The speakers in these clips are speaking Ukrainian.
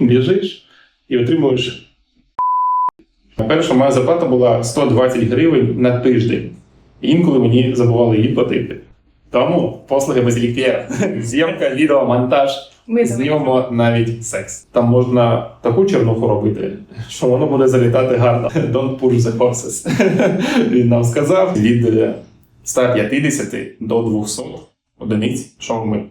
Біжиш і отримуєш. Перша моя зарплата була 120 гривень на тиждень. Інколи мені забували її платити. Тому послуги без Базілік Зйомка, відео, монтаж. Ми Знімемо навіть секс. Там можна таку чернуху робити, що воно буде залітати гарно. Don't push the horses. Він нам сказав від 150 до 200 одиниць, що ми.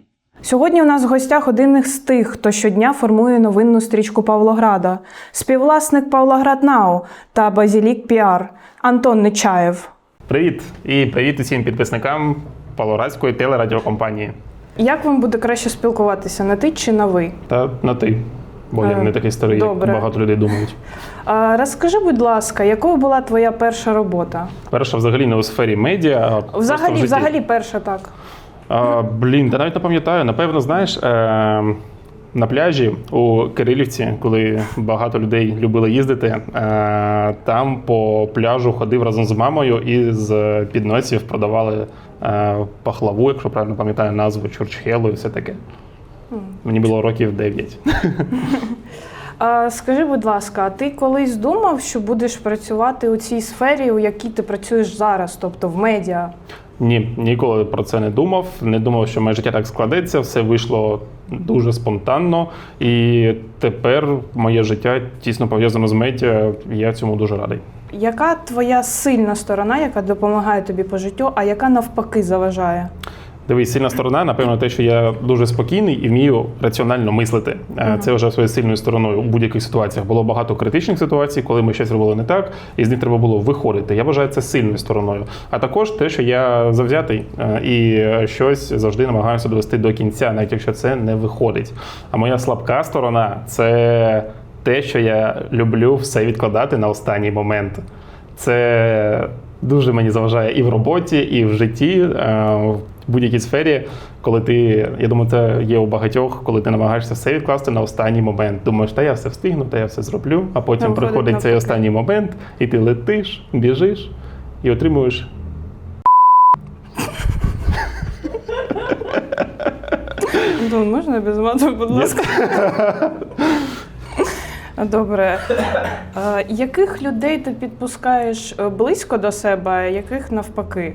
Сьогодні у нас в гостях один із тих, хто щодня формує новинну стрічку Павлограда, співвласник Павлоград Нау та Базілік Піар Антон Нечаєв. Привіт і привіт усім підписникам Палорадської телерадіокомпанії. Як вам буде краще спілкуватися на ти чи на ви? Та на ти, бо я Е, не такий старий, добре. як багато людей думають. А, розкажи, будь ласка, якою була твоя перша робота? Перша взагалі не у сфері медіа. а просто в Взагалі, житті. взагалі, перша так. А, блін, та навіть не пам'ятаю. Напевно, знаєш, е, на пляжі у Кирилівці, коли багато людей любили їздити, е, там по пляжу ходив разом з мамою і з підносів продавали е, пахлаву, якщо правильно пам'ятаю назву, чурчхелу і все таке. Мені було років 9. А, скажи, будь ласка, а ти колись думав, що будеш працювати у цій сфері, у якій ти працюєш зараз, тобто в медіа? Ні, ніколи про це не думав. Не думав, що моє життя так складеться. Все вийшло дуже спонтанно. І тепер моє життя тісно пов'язано з медіа. Я цьому дуже радий. Яка твоя сильна сторона, яка допомагає тобі по життю, а яка навпаки заважає? Дивись, сильна сторона, напевно, те, що я дуже спокійний і вмію раціонально мислити. Е, Це вже своєю сильною стороною у будь-яких ситуаціях. Було багато критичних ситуацій, коли ми щось робили не так, і з них треба було виходити. Я вважаю це сильною стороною. А також те, що я завзятий е, і щось завжди намагаюся довести до кінця, навіть якщо це не виходить. А моя слабка сторона це те, що я люблю все відкладати на останній момент. Це дуже мені заважає і в роботі, і в житті, е, в будь-якій сфері, коли ти, я думаю, це є у багатьох, коли ти намагаєшся все відкласти на останній момент. Думаєш, та я все встигну, та я все зроблю, а потім виходить приходить цей останній момент, і ти летиш, біжиш і отримуєш. Антон, можна без мату, будь ласка? Добре. Е, яких людей ти підпускаєш е, близько до себе, а яких навпаки?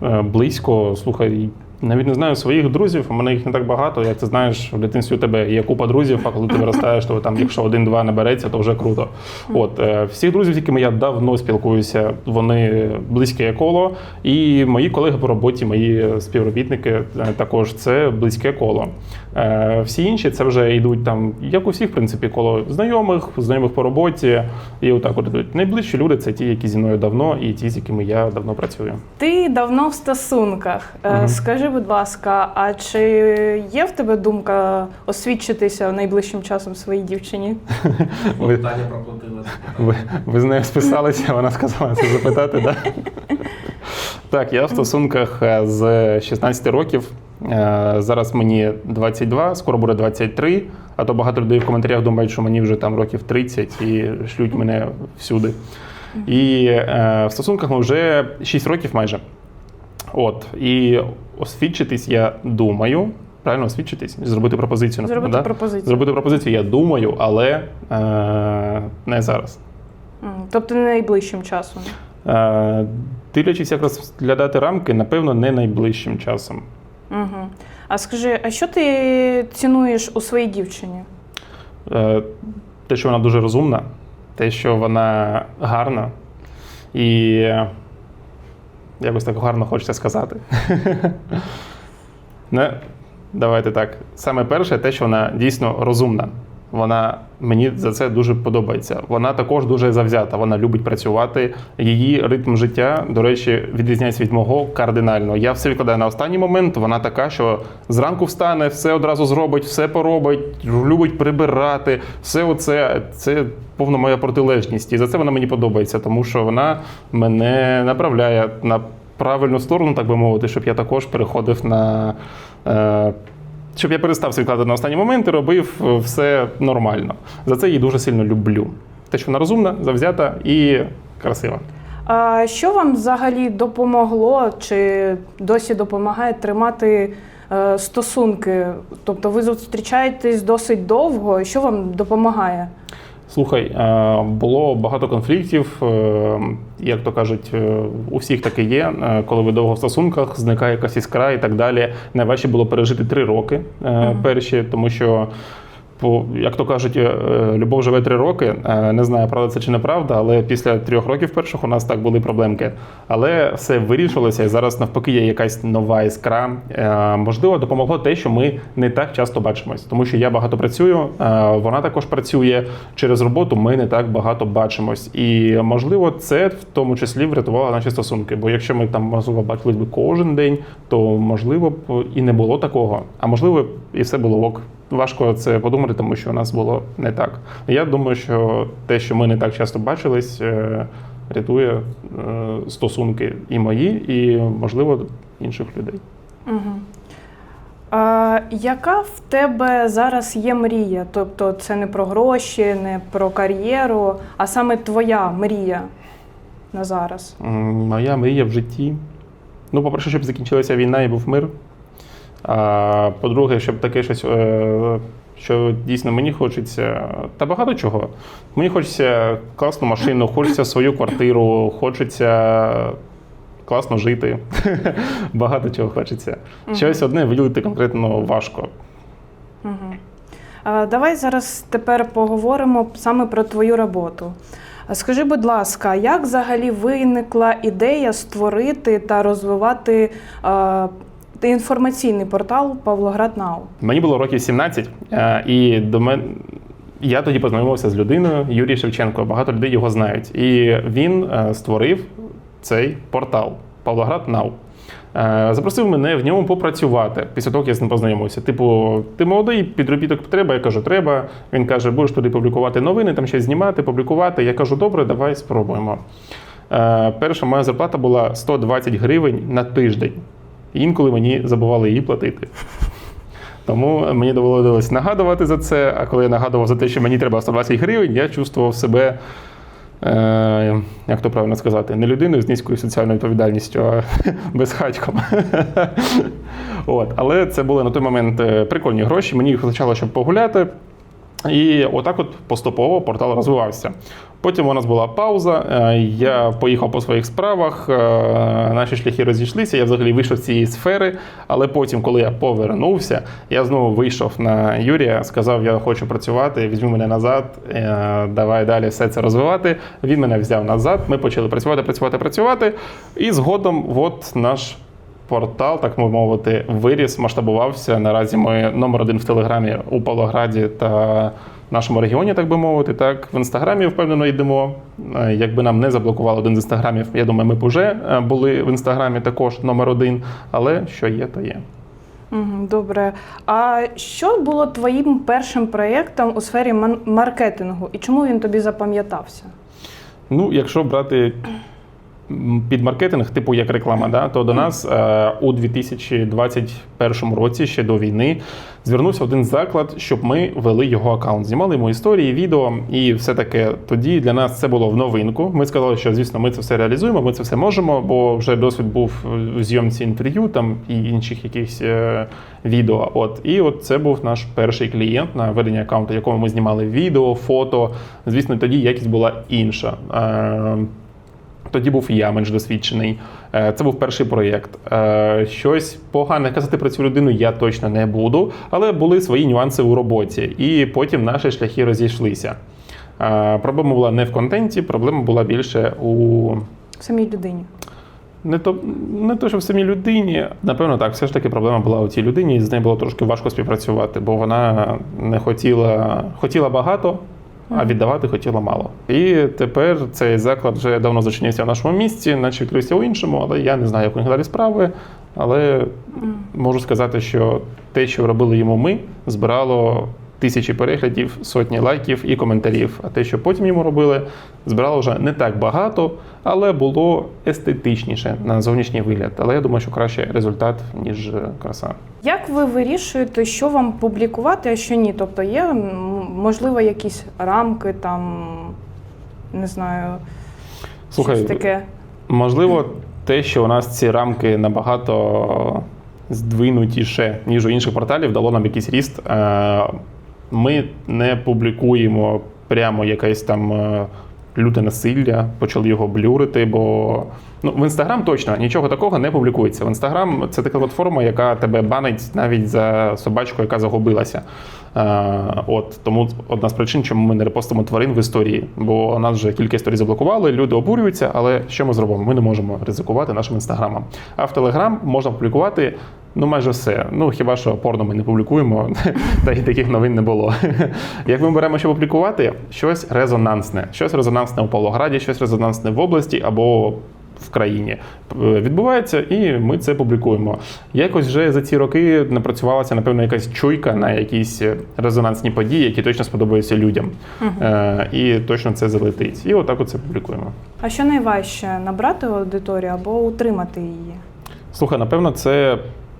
Е, близько. Слухай, навіть не знаю своїх друзів, у мене їх не так багато. Як ти знаєш, в дитинстві у тебе є купа друзів, а коли ти виростаєш, то там, якщо один-два набереться, то вже круто. От е, всіх друзів, з якими я давно спілкуюся, вони близьке коло. І мої колеги по роботі, мої співробітники е, також це близьке коло. Е, Всі інші це вже йдуть там, як у всіх, в принципі, коло знайомих, знайомих по роботі. І отак от ідуть. Найближчі люди це ті, які зі мною давно, і ті, з якими я давно працюю. Ти давно в стосунках. Мгм. Скажи, будь ласка, а чи є в тебе думка освідчитися найближчим часом своїй дівчині? Ви, Таня проплатила. ви, ви з нею списалися, вона сказала це запитати, так? Так, я в стосунках е, з 16 років. Е, Зараз мені 22, скоро буде 23, а то багато людей в коментарях думають, що мені вже там років 30 і шлють мене всюди. І е, в стосунках ми вже 6 років майже. От. І освідчитись я думаю. Правильно освідчитись? Зробити пропозицію. напевно, Зробити да? пропозицію. Зробити пропозицію, я думаю, але е, не зараз. Тобто не найближчим часом. Е, дивлячись, як розглядати рамки, напевно, не найближчим часом. Угу. А скажи, а що ти цінуєш у своїй дівчині? Е, те, що вона дуже розумна, те, що вона гарна, і якось так гарно хочеться сказати. Ну, давайте так. Саме перше, те, що вона дійсно розумна. Вона мені за це дуже подобається. Вона також дуже завзята. Вона любить працювати. Її ритм життя, до речі, відрізняється від мого кардинально. Я все відкладаю на останній момент. Вона така, що зранку встане, все одразу зробить, все поробить, любить прибирати. Все оце це повна моя протилежність. І за це вона мені подобається, тому що вона мене направляє на правильну сторону, так би мовити, щоб я також переходив на. Е, щоб я перестав все відкладати на останній момент і робив е, все нормально. За це її дуже сильно люблю. Те, що вона розумна, завзята і красива. А що вам взагалі допомогло чи досі допомагає тримати е, стосунки? Тобто ви зустрічаєтесь досить довго. Що вам допомагає? Слухай, е, було багато конфліктів. е, Як то кажуть, е, у всіх таке є. Е, Коли ви довго в стосунках, зникає якась іскра і так далі. Найважче було пережити три роки перші, тому що. По, як то кажуть, е, любов живе три роки. Е, Не знаю, правда це чи неправда, але після трьох років перших у нас так були проблемки. Але все вирішилося, і зараз навпаки є якась нова іскра. Е, Можливо, допомогло те, що ми не так часто бачимось, тому що я багато працюю, вона також працює через роботу. Ми не так багато бачимось, і можливо, це в тому числі врятувало наші стосунки. Бо якщо ми там можливо бачились би кожен день, то можливо б і не було такого. А можливо, і все було ок. Важко це подумати, тому що у нас було не так. Я думаю, що те, що ми не так часто бачились, е, рятує е, стосунки і мої, і можливо інших людей. Угу. А, яка в тебе зараз є мрія? Тобто це не про гроші, не про кар'єру, а саме твоя мрія на зараз. Моя мрія в житті. Ну, по-перше, щоб закінчилася війна і був мир. А по-друге, щоб таке щось, е, що дійсно мені хочеться, та багато чого. Мені хочеться класну машину, хочеться свою квартиру, хочеться класно жити. Багато чого хочеться. Щось одне виділити конкретно важко. Угу. А, давай зараз тепер поговоримо саме про твою роботу. Скажи, будь ласка, як взагалі виникла ідея створити та розвивати інформаційний портал Павлоград Нау? Мені було років 17, е, і до мене. Я тоді познайомився з людиною Юрій Шевченко. Багато людей його знають. І він е, створив цей портал Павлоград Нау. Е, Запросив мене в ньому попрацювати після того, як я з ним познайомився. Типу, ти молодий, підробіток треба. Я кажу, треба. Він каже, будеш туди публікувати новини, там щось знімати, публікувати. Я кажу, добре, давай спробуємо. Перша моя зарплата була 120 гривень на тиждень. Інколи мені забували її платити. Тому мені доводилось нагадувати за це. А коли я нагадував за те, що мені треба 120 гривень, я чувствував себе, е, як то правильно сказати, не людиною з низькою соціальною відповідальністю, а безхатьком. От. Але це були на той момент е, прикольні гроші. Мені їх вистачало, щоб погуляти. І отак от поступово портал розвивався. Потім у нас була пауза. е, Я поїхав по своїх справах, е, наші шляхи розійшлися. Я взагалі вийшов з цієї сфери. Але потім, коли я повернувся, я знову вийшов на Юрія, сказав, я хочу працювати, візьми мене назад, е, давай далі все це розвивати. Він мене взяв назад. Ми почали працювати, працювати, працювати. І згодом, от наш портал, так би мовити, виріс, масштабувався. Наразі ми номер один в Телеграмі у Павлограді та нашому регіоні, так би мовити. Так, в інстаграмі впевнено йдемо. Е, Якби нам не заблокували один з інстаграмів, я думаю, ми б вже е, були в інстаграмі також номер один. Але що є, то є. Добре. А що було твоїм першим проєктом у сфері маркетингу і чому він тобі запам'ятався? Ну, якщо брати під маркетинг, типу як реклама, да, то до нас е, у 2021 році, ще до війни, звернувся один заклад, щоб ми вели його аккаунт. Знімали йому історії, відео і все таке. Тоді для нас це було в новинку. Ми сказали, що звісно, ми це все реалізуємо, ми це все можемо, бо вже досвід був у зйомці інтерв'ю там і інших якихось е, відео. От і от це був наш перший клієнт на ведення аккаунту, якому ми знімали відео, фото. Звісно, тоді якість була інша. Е, тоді був я менш досвідчений. Е, Це був перший проєкт. Е, Щось погане казати про цю людину я точно не буду, але були свої нюанси у роботі, і потім наші шляхи розійшлися. Е, Проблема була не в контенті, проблема була більше у В самій людині. не то, не то, що в самій людині. Напевно, так, все ж таки проблема була у цій людині, і з нею було трошки важко співпрацювати, бо вона не хотіла, хотіла багато, а віддавати хотіла мало. І тепер цей заклад вже давно зачинився в нашому місті, наче відкрився у іншому, але я не знаю, як у них далі справи. Але можу сказати, що те, що робили йому ми, збирало тисячі переглядів, сотні лайків і коментарів. А те, що потім йому робили, збирало вже не так багато, але було естетичніше на зовнішній вигляд. Але я думаю, що краще результат, ніж е, краса. Як ви вирішуєте, що вам публікувати, а що ні? Тобто є можливо якісь рамки там, не знаю, Слухай, щось таке. Можливо, те, що у нас ці рамки набагато здвинутіше, ніж у інших порталів, дало нам якийсь ріст. Е, Ми не публікуємо прямо якесь там е, люте насилля, почали його блюрити, бо ну, в Інстаграм точно нічого такого не публікується. В Інстаграм це така платформа, яка тебе банить навіть за собачку, яка загубилася. Е, От тому одна з причин, чому ми не репостимо тварин в історії, бо нас вже кілька історій заблокували, люди обурюються, але що ми зробимо? Ми не можемо ризикувати нашим інстаграмом. А в Телеграм можна публікувати. Ну, майже все. Ну хіба що порно ми не публікуємо, та й таких новин не було. Як ми беремо, що публікувати? Щось резонансне. Щось резонансне у Павлограді, щось резонансне в області або в країні Е, відбувається, і ми це публікуємо. Якось вже за ці роки напрацювалася, напевно, якась чуйка на якісь резонансні події, які точно сподобаються людям. Угу. і точно це залетить. І отак от це публікуємо. А що найважче набрати аудиторію або утримати її? Слухай, напевно, це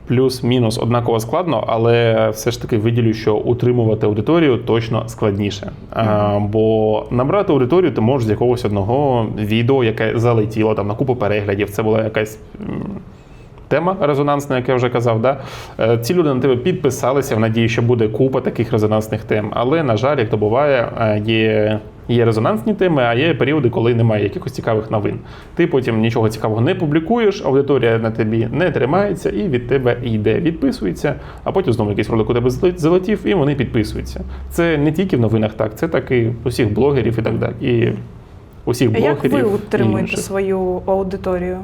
плюс-мінус однаково складно, але все ж таки виділю, що утримувати аудиторію точно складніше. А, бо набрати аудиторію ти можеш з якогось одного відео, яке залетіло там на купу переглядів. Це була якась. Тема резонансна, як я вже казав, да? Е, ці люди на тебе підписалися в надії, що буде купа таких резонансних тем. Але, на жаль, як то буває, е, є, є резонансні теми, а є періоди, коли немає якихось цікавих новин. Ти потім нічого цікавого не публікуєш, аудиторія на тобі не тримається і від тебе йде, відписується, а потім знову якийсь ролик у тебе залетів, і вони підписуються. Це не тільки в новинах так, це так і усіх блогерів і так далі. І усіх блогерів. Як ви утримуєте свою аудиторію?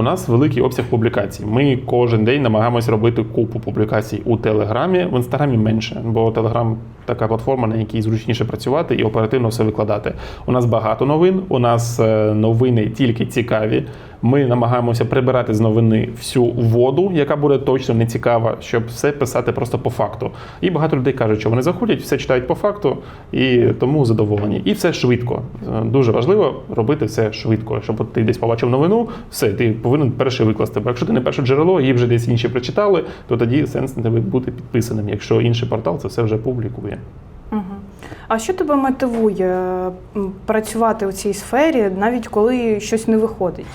У нас великий обсяг публікацій. Ми кожен день намагаємось робити купу публікацій у Телеграмі, в інстаграмі менше, бо Телеграм така платформа, на якій зручніше працювати і оперативно все викладати. У нас багато новин, у нас е, новини тільки цікаві. Ми намагаємося прибирати з новини всю воду, яка буде точно не цікава, щоб все писати просто по факту. І багато людей кажуть, що вони заходять, все читають по факту і тому задоволені. І все швидко. Е, Дуже важливо робити все швидко, щоб ти десь побачив новину, все, ти повинен перший викласти. Бо якщо ти не перше джерело, її вже десь інші прочитали, то тоді сенс на тебе бути підписаним, якщо інший портал це все вже публікує. Угу. А що тебе мотивує працювати у цій сфері, навіть коли щось не виходить?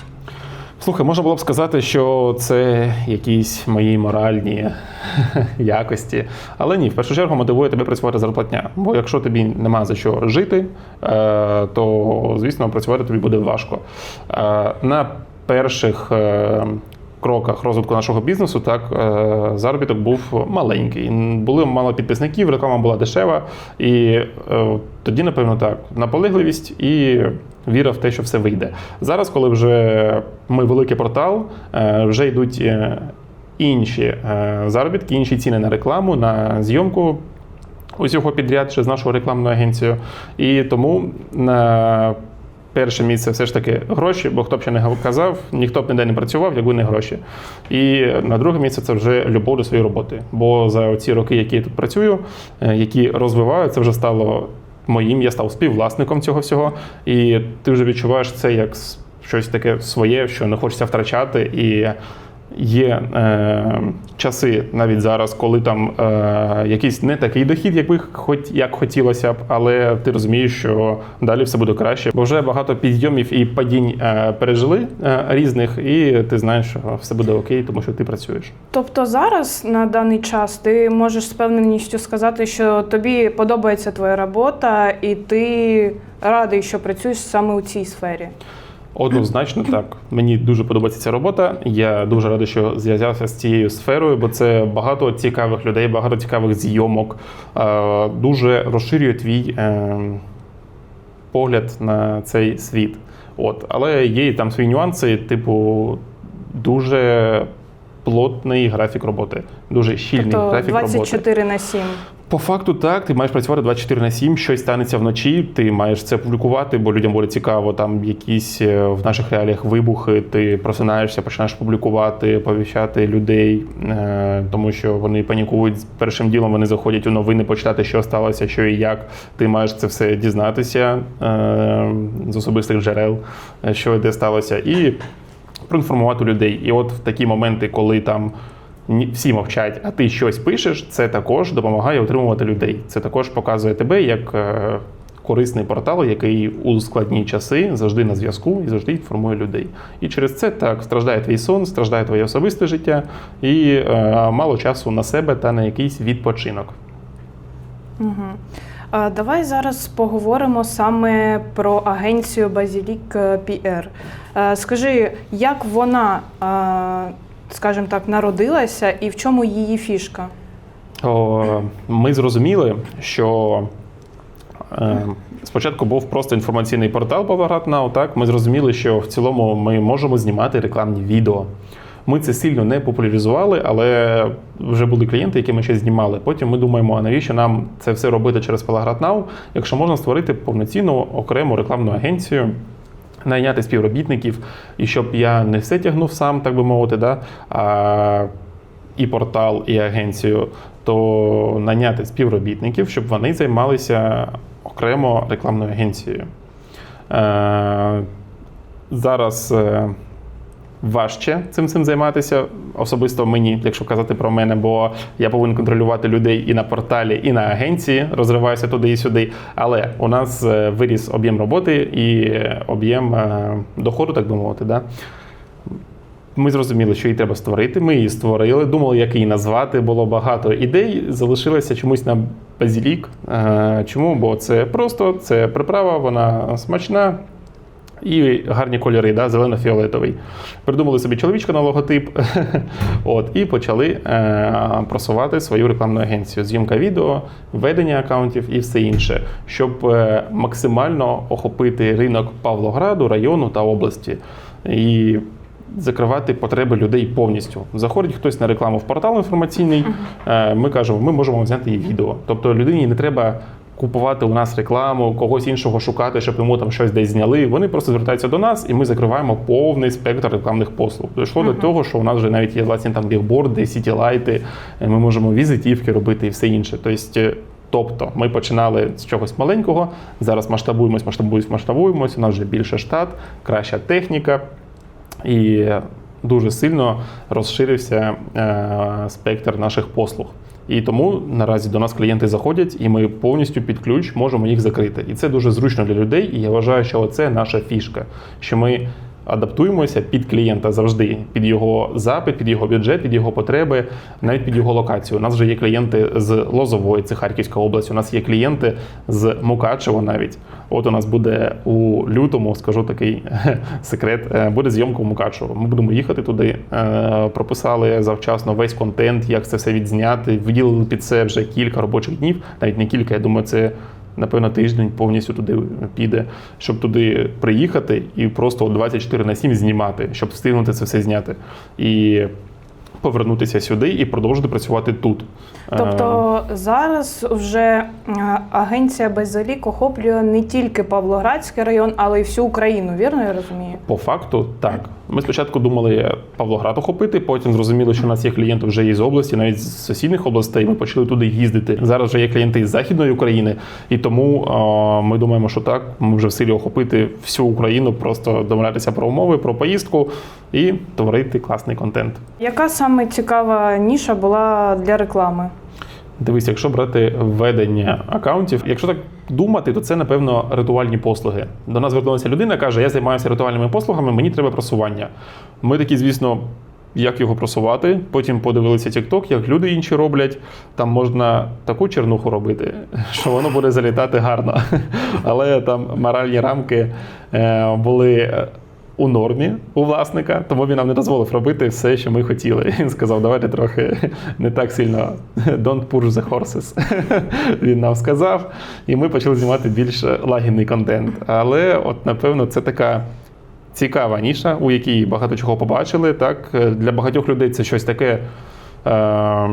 Слухай, можна було б сказати, що це якісь мої моральні якості. Але ні, в першу чергу мотивує тебе працювати зарплатня. Бо якщо тобі нема за що жити, е, то звісно працювати тобі буде важко. Е, На перших е, кроках розвитку нашого бізнесу так е, заробіток був маленький. Були мало підписників, реклама була дешева, і е, тоді, напевно, так, наполегливість і віра в те, що все вийде. Зараз, коли вже ми великий портал, вже йдуть інші заробітки, інші ціни на рекламу, на зйомку. Усього підряд через нашу рекламну агенцію. І тому перше місце все ж таки гроші, бо хто б ще не казав, ніхто б ніде не працював, якби не гроші. І на друге місце це вже любов до своєї роботи. Бо за ці роки, які я тут працюю, е, які розвиваю, це вже стало моїм, я став співвласником цього всього. І ти вже відчуваєш це як щось таке своє, що не хочеться втрачати. І Є е, часи навіть зараз, коли там е, якийсь не такий дохід, як би хоч як хотілося б, але ти розумієш, що далі все буде краще, бо вже багато підйомів і падінь е, пережили е, різних, і ти знаєш, що все буде окей, тому що ти працюєш. Тобто зараз на даний час ти можеш з певненістю сказати, що тобі подобається твоя робота, і ти радий, що працюєш саме у цій сфері. Однозначно так. Мені дуже подобається ця робота. Я дуже радий, що зв'язався з цією сферою, бо це багато цікавих людей, багато цікавих зйомок. Е, Дуже розширює твій е, погляд на цей світ. От. Але є і там свої нюанси, типу, дуже плотний графік роботи, дуже щільний Тобто графік роботи. 24 на 7. По факту, так, ти маєш працювати 24 на 7, щось станеться вночі, ти маєш це публікувати, бо людям буде цікаво, там якісь е, в наших реаліях вибухи, ти просинаєшся, починаєш публікувати, повіщати людей, е, тому що вони панікують першим ділом, вони заходять у новини, почитати, що сталося, що і як. Ти маєш це все дізнатися е, з особистих джерел, що де сталося, і проінформувати людей. І от в такі моменти, коли там всі мовчать, а ти щось пишеш, це також допомагає утримувати людей. Це також показує тебе як е, корисний портал, який у складні часи завжди на зв'язку і завжди інформує людей. І через це так страждає твій сон, страждає твоє особисте життя і е, мало часу на себе та на якийсь відпочинок. Угу. Давай зараз поговоримо саме про агенцію Базілік PR. Е, Скажи, як вона, е, скажімо так, народилася і в чому її фішка? Ми зрозуміли, що е, спочатку був просто інформаційний портал Now, так ми зрозуміли, що в цілому ми можемо знімати рекламні відео. Ми це сильно не популяризували, але вже були клієнти, які ми ще знімали. Потім ми думаємо, а навіщо нам це все робити через Now, якщо можна створити повноцінну окрему рекламну агенцію. Найняти співробітників, і щоб я не все тягнув сам, так би мовити, да, а і портал, і агенцію, то наняти співробітників, щоб вони займалися окремо рекламною агенцією. Е, зараз е, важче цим цим займатися, особисто мені, якщо казати про мене, бо я повинен контролювати людей і на порталі, і на агенції, розриваюся туди і сюди. Але у нас е, виріс об'єм роботи і об'єм е, доходу, так би мовити. Да? Ми зрозуміли, що її треба створити. Ми її створили, думали, як її назвати. Було багато ідей. Залишилося чомусь на базілік. Е, Чому? Бо це просто це приправа, вона смачна. І гарні кольори, да, зелено-фіолетовий. Придумали собі чоловічка на логотип, от, і почали е, просувати свою рекламну агенцію. Зйомка відео, ведення аккаунтів і все інше, щоб е, максимально охопити ринок Павлограду, району та області. І закривати потреби людей повністю. Заходить хтось на рекламу в портал інформаційний. е, Ми кажемо, ми можемо взяти її відео. Тобто людині не треба. Купувати у нас рекламу, когось іншого шукати, щоб йому там щось десь зняли. Вони просто звертаються до нас, і ми закриваємо повний спектр рекламних послуг. Дійшло до того, що у нас вже навіть є власні там бігборди, сітілайти, е, ми можемо візитівки робити і все інше. Тобто, Тобто ми починали з чогось маленького, зараз масштабуємось, масштабуємось, масштабуємось. У нас вже більше штат, краща техніка, і дуже сильно розширився е, спектр наших послуг. І тому наразі до нас клієнти заходять, і ми повністю під ключ можемо їх закрити. І це дуже зручно для людей. І я вважаю, що це наша фішка, що ми адаптуємося під клієнта завжди, під його запит, під його бюджет, під його потреби, навіть під його локацію. У нас вже є клієнти з Лозової, це Харківська область. У нас є клієнти з Мукачева навіть. От у нас буде у лютому, скажу такий секрет, е, буде зйомка у Мукачево. Ми будемо їхати туди. е, Прописали завчасно весь контент, як це все відзняти. Виділили під це вже кілька робочих днів, навіть не кілька. Я думаю, це напевно тиждень повністю туди піде, щоб туди приїхати і просто 24 на 7 знімати, щоб встигнути це все зняти. І повернутися сюди і продовжити працювати тут. Е, Тобто зараз вже е, агенція Базилік охоплює не тільки Павлоградський район, але й всю Україну, вірно я розумію? По факту, так. Ми спочатку думали Павлоград охопити, потім зрозуміли, що у нас є клієнти вже із області, навіть з сусідніх областей. Ми почали туди їздити. Зараз вже є клієнти із Західної України, і тому е, ми думаємо, що так, ми вже в силі охопити всю Україну, просто домовлятися про умови, про поїздку і творити класний контент. Яка саме цікава ніша була для реклами? Дивись, якщо брати ведення акаунтів, якщо так думати, то це напевно ритуальні послуги. До нас звернулася людина, каже: Я займаюся ритуальними послугами, мені треба просування. Ми такі, звісно. Як його просувати? Потім подивилися TikTok, як люди інші роблять. Там можна таку чернуху робити, що воно буде залітати гарно. Але там моральні рамки е, були е, у нормі у власника, тому він нам не дозволив робити все, що ми хотіли. Він сказав, давайте трохи не так сильно don't push the horses. Він нам сказав, і ми почали знімати більш лагідний контент. Але, от, напевно, це така. Цікава ніша, у якій багато чого побачили. Так для багатьох людей це щось таке, е,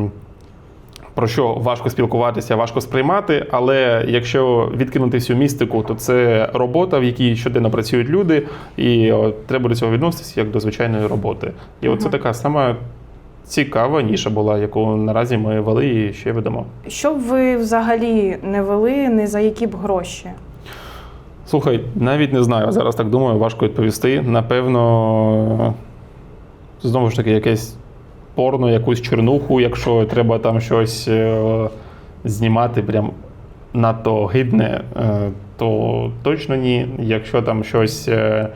про що важко спілкуватися, важко сприймати. Але якщо відкинути всю містику, то це робота, в якій щоденно працюють люди, і от, треба до цього відноситися як до звичайної роботи. І от це така сама цікава ніша була, яку наразі ми вели і ще ведемо. Що б ви взагалі не вели, не за які б гроші? Слухай, навіть не знаю. Зараз так думаю, важко відповісти. Напевно, знову ж таки, якесь порно, якусь чернуху, якщо треба там щось е, знімати, прям надто гидне, е, то точно ні. Якщо там щось, е,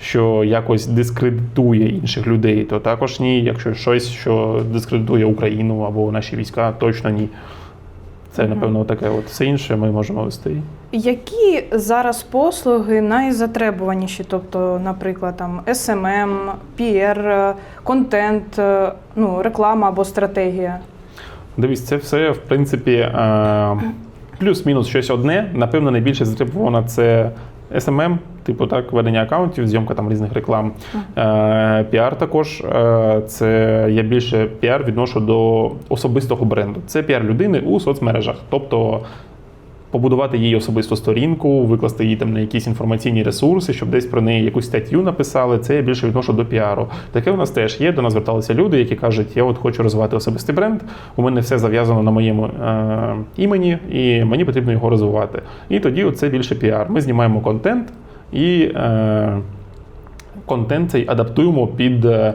що якось дискредитує інших людей, то також ні. Якщо щось, що дискредитує Україну або наші війська, точно ні. Це, напевно, таке от все інше ми можемо вести. Які зараз послуги найзатребуваніші? Тобто, наприклад, там SMM, PR, контент, е, ну, реклама або стратегія? Дивись, це все, в принципі, е, плюс-мінус щось одне. Напевно, найбільше затребувано це SMM, типу так, ведення аккаунтів, зйомка там різних реклам. Піар також е, це я більше піар відношу до особистого бренду. Це піар людини у соцмережах. Тобто побудувати їй особисту сторінку, викласти її там на якісь інформаційні ресурси, щоб десь про неї якусь статтю написали. Це я більше відношу до піару. Таке у нас теж є. До нас зверталися люди, які кажуть, я от хочу розвивати особистий бренд. У мене все зав'язано на моєму е, імені, і мені потрібно його розвивати. І тоді це більше піар. Ми знімаємо контент і е, контент цей адаптуємо під. е,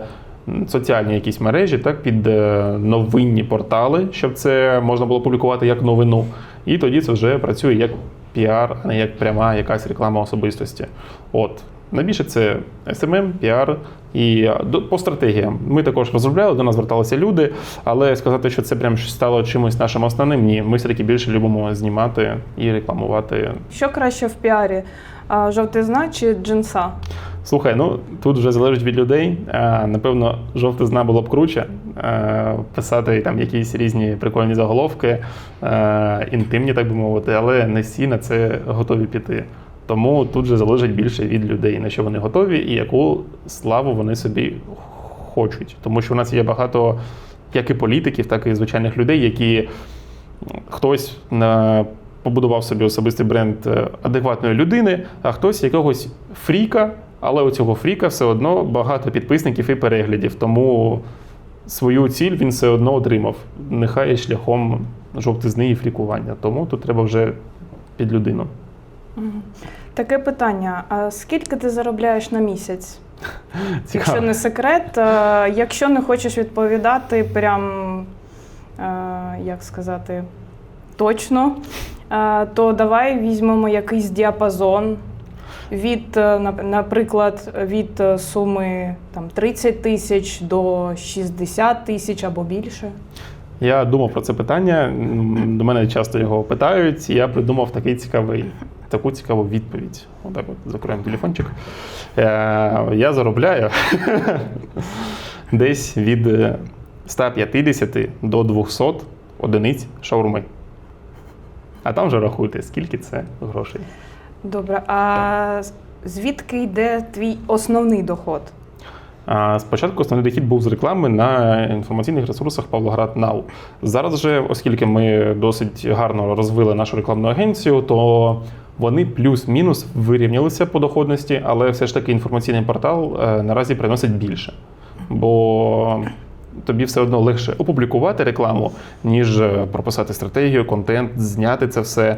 Соціальні якісь мережі, так під е, новинні портали, щоб це можна було публікувати як новину. І тоді це вже працює як піар, а не як пряма якась реклама особистості. От найбільше це SMM, піар і е, по стратегіям. Ми також розробляли, до нас зверталися люди, але сказати, що це прям стало чимось нашим основним, ні. Ми все-таки більше любимо знімати і рекламувати. Що краще в піарі? Жовтизна чи джинса? Слухай, ну тут вже залежить від людей. Е, Напевно, жовтизна було б круче е, писати там якісь різні прикольні заголовки, е, інтимні, так би мовити, але не всі на це готові піти. Тому тут же залежить більше від людей, на що вони готові і яку славу вони собі хочуть. Тому що у нас є багато як і політиків, так і звичайних людей, які хтось на побудував собі особистий бренд адекватної людини, а хтось якогось фріка, але у цього фріка все одно багато підписників і переглядів. Тому свою ціль він все одно отримав. Нехай шляхом жовтизни і фрікування. Тому тут треба вже під людину. Таке питання: а скільки ти заробляєш на місяць? Якщо не секрет, е, якщо не хочеш відповідати, прям е, як сказати точно, е, то давай візьмемо якийсь діапазон від, е, наприклад, від е, суми там 30 тисяч до 60 тисяч або більше. Я думав про це питання. До мене часто його питають. і Я придумав такий цікавий, таку цікаву відповідь. Отак от закроємо телефончик. Е, Я заробляю десь від е, 150 до 200 одиниць шаурми. А там вже рахуйте, скільки це грошей. Добре, а звідки йде твій основний доход? А Спочатку основний дохід був з реклами на інформаційних ресурсах Павлоград Нау. Зараз же, оскільки ми досить гарно розвили нашу рекламну агенцію, то вони плюс-мінус вирівнялися по доходності, але все ж таки інформаційний портал е, наразі приносить більше. Бо тобі все одно легше опублікувати рекламу, ніж е, прописати стратегію, контент, зняти це все.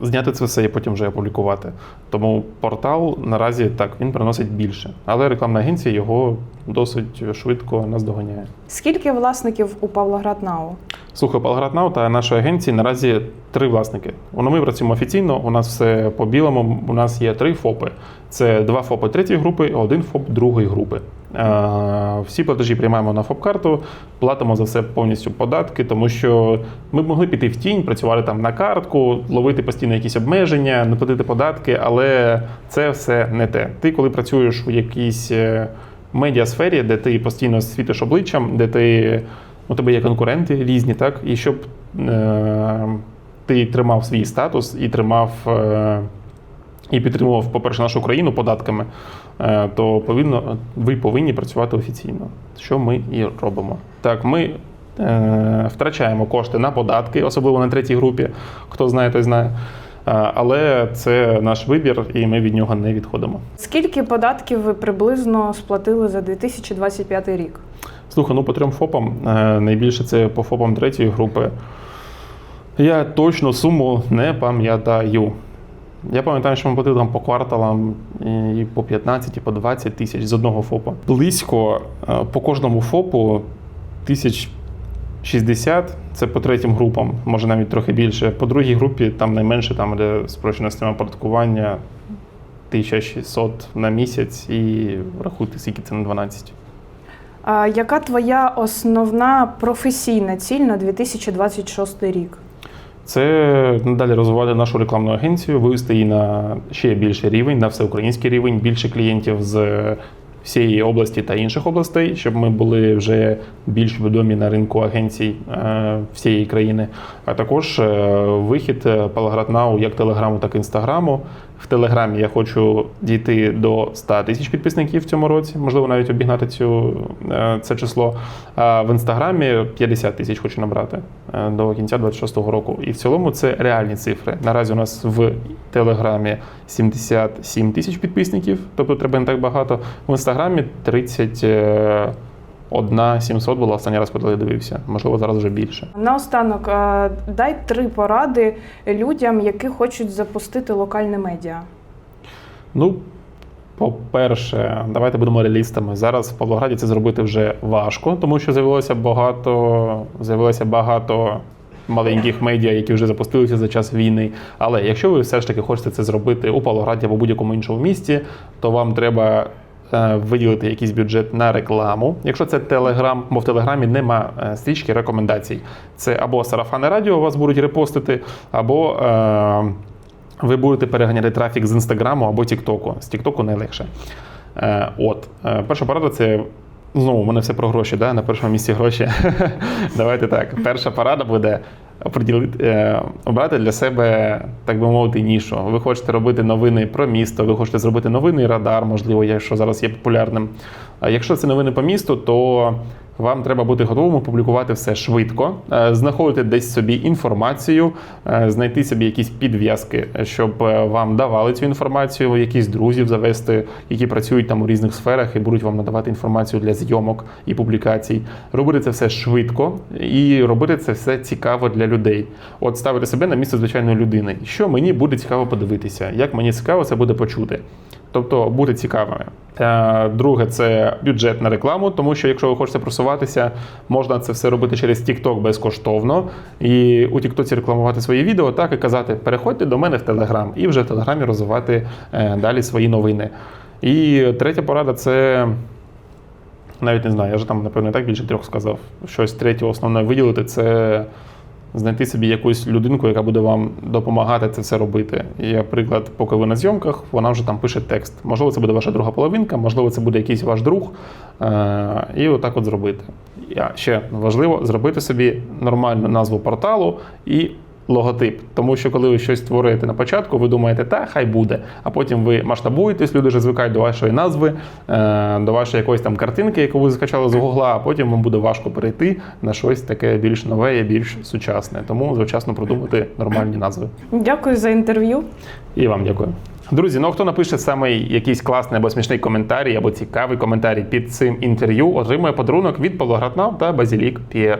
Зняти це все і потім вже опублікувати. Тому портал наразі так він приносить більше, але рекламна агенція його досить швидко наздоганяє. Скільки власників у Павлоград НАУ? Слухай, Павлоград Нау та нашої агенції наразі три власники. Воно ми працюємо офіційно. У нас все по білому. У нас є три ФОПи. Це два ФОПи третьої групи, один ФОП другої групи. Е, Всі платежі приймаємо на ФОП-карту, платимо за все повністю податки, тому що ми б могли піти в тінь, працювати там на картку, ловити постійно якісь обмеження, не платити податки, але це все не те. Ти, коли працюєш у якійсь е, медіасфері, де ти постійно світиш обличчям, де ти у тебе є конкуренти різні, так? І щоб е, ти тримав свій статус і тримав е, і підтримував, по-перше, нашу країну податками, то повинно, ви повинні працювати офіційно, що ми і робимо. Так, ми е, втрачаємо кошти на податки, особливо на третій групі. Хто знає, той знає. Е, Але це наш вибір, і ми від нього не відходимо. Скільки податків ви приблизно сплатили за 2025 рік? Слухай, ну по трьом ФОПам, е, найбільше це по ФОПам третьої групи. Я точно суму не пам'ятаю. Я пам'ятаю, що ми платили там по кварталам і по 15, і по 20 тисяч з одного ФОПа. Близько е, по кожному ФОПу тисяч 60 це по третім групам, може навіть трохи більше. По другій групі там найменше, там де спрощена система оподаткування 1600 на місяць і рахуйте, скільки це на 12. А яка твоя основна професійна ціль на 2026 рік? Це надалі розвивати нашу рекламну агенцію, вивести її на ще більший рівень, на всеукраїнський рівень, більше клієнтів з всієї області та інших областей, щоб ми були вже більш відомі на ринку агенцій е, всієї країни. А також е, вихід Палаграднау Палаград Нау як Телеграму, так і Інстаграму. В Телеграмі я хочу дійти до 100 тисяч підписників в цьому році, можливо, навіть обігнати цю, е, це число. В інстаграмі 50 тисяч хочу набрати е, до кінця 26-го року. І в цілому це реальні цифри. Наразі у нас в Телеграмі 77 тисяч підписників, тобто треба не так багато. В інстаграмі 31 700 було останній раз, коли я дивився. Можливо, зараз вже більше. Наостанок, дай три поради людям, які хочуть запустити локальне медіа. Ну, по-перше, давайте будемо реалістами. Зараз в Павлограді це зробити вже важко, тому що з'явилося багато, з'явилося багато маленьких медіа, які вже запустилися за час війни. Але якщо ви все ж таки хочете це зробити у Павлограді або будь-якому іншому місті, то вам треба. Е, Виділити якийсь бюджет на рекламу. Якщо це Телеграм, бо в Телеграмі нема е, стрічки рекомендацій. Це або сарафани радіо вас будуть репостити, або е, ви будете переганяти трафік з інстаграму або Тіктоку. З Тіктоку найлегше. От, перша порада це. Знову, у мене все про гроші, да? на першому місці гроші. Давайте так. Перша порада буде обрати для себе, так би мовити, нішу. Ви хочете робити новини про місто, ви хочете зробити новинний радар, можливо, якщо зараз є популярним. Якщо це новини по місту, то вам треба бути готовим публікувати все швидко, е, знаходити десь собі інформацію, е, знайти собі якісь підв'язки, щоб е, вам давали цю інформацію, якісь друзів завести, які працюють там у різних сферах і будуть вам надавати інформацію для зйомок і публікацій. Робити це все швидко і робити це все цікаво для людей. От ставити себе на місце звичайної людини. Що мені буде цікаво подивитися, як мені цікаво це буде почути. Тобто бути цікавими. Е, Друге, це бюджет на рекламу, тому що якщо ви хочете просуватися, можна це все робити через TikTok безкоштовно. І у TikTok рекламувати свої відео, так і казати, переходьте до мене в Telegram і вже в Телеграмі розвивати е, далі свої новини. І третя порада це. Навіть не знаю, я вже там, напевно, так більше трьох сказав. Щось третє основне виділити це знайти собі якусь людинку, яка буде вам допомагати це все робити. І, наприклад, поки ви на зйомках, вона вже там пише текст. Можливо, це буде ваша друга половинка, можливо, це буде якийсь ваш друг. Е, І отак от зробити. Ще важливо зробити собі нормальну назву порталу і. Логотип, тому що коли ви щось створюєте на початку, ви думаєте, та хай буде. А потім ви масштабуєтесь, люди вже звикають до вашої назви, е, до вашої якоїсь там картинки, яку ви скачали з гугла, а потім вам буде важко перейти на щось таке більш нове і більш сучасне. Тому завчасно продумати нормальні назви. Дякую за інтерв'ю. І вам дякую. Друзі, ну а хто напише саме якийсь класний або смішний коментарій, або цікавий коментарій під цим інтерв'ю, отримує подарунок від Павлограднав та Базілік П'єр.